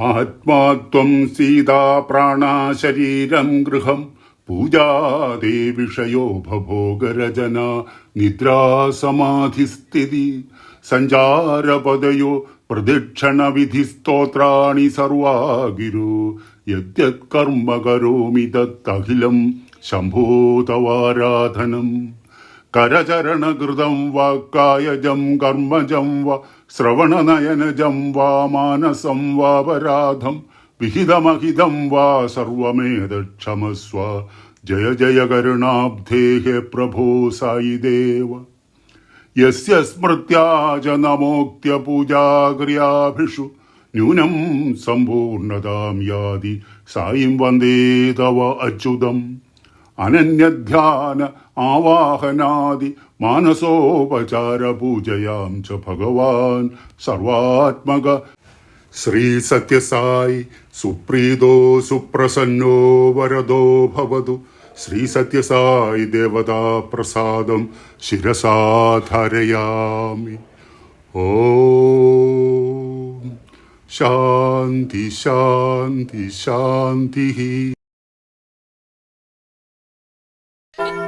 ആത്മാത്വം സീതാ പ്രാണാ ശരീരം ഗൃഹം. പൂജാദേ വിഷയോ ഭോഗരചന നിദ്രാസമാധിസ്ഥിതി. സഞ്ചാരപദയോ പ്രദക്ഷിണവിധിസ്തോത്രാണി സർവാഗിരു. യദ്യത് കർമ്മ കരോമി തത്തഖിലം ശംഭോതവാരാധനം. കരചരണകൃതം വാക്കായജം കർമ്മജം വ ശ്രവണനയനജം വാ മാനസം വാപരാധം വിഹിതമഹിതം വാ സർവമേതക്ഷമസ്വ. ജയ ജയ കരുണാബ്ധേഹ പ്രഭോ സായി ദേവ. യസ്യ സ്മൃത്യാ ച നമോക്ത്യ പൂജാക്രിയാഭിഷു ന്യൂനം സമ്പൂർണതാം യാതി. സായിം വന്ദേ തവ അച്യുതം. അനന്യധ്യാന ആവാഹനാദി മാനസോപചാര പൂജയാം ച ഭഗവാൻ സർവാത്മക. ശ്രീ സത്യസായി സുപ്രീതോ സുപ്രസന്നോ വരദോ ഭവതു. ശ്രീ സത്യസായി ദേവതാ പ്രസാദം ശിരസാധരയാമി. ഓ. ശാന്തി ശാന്തി ശാന്തി In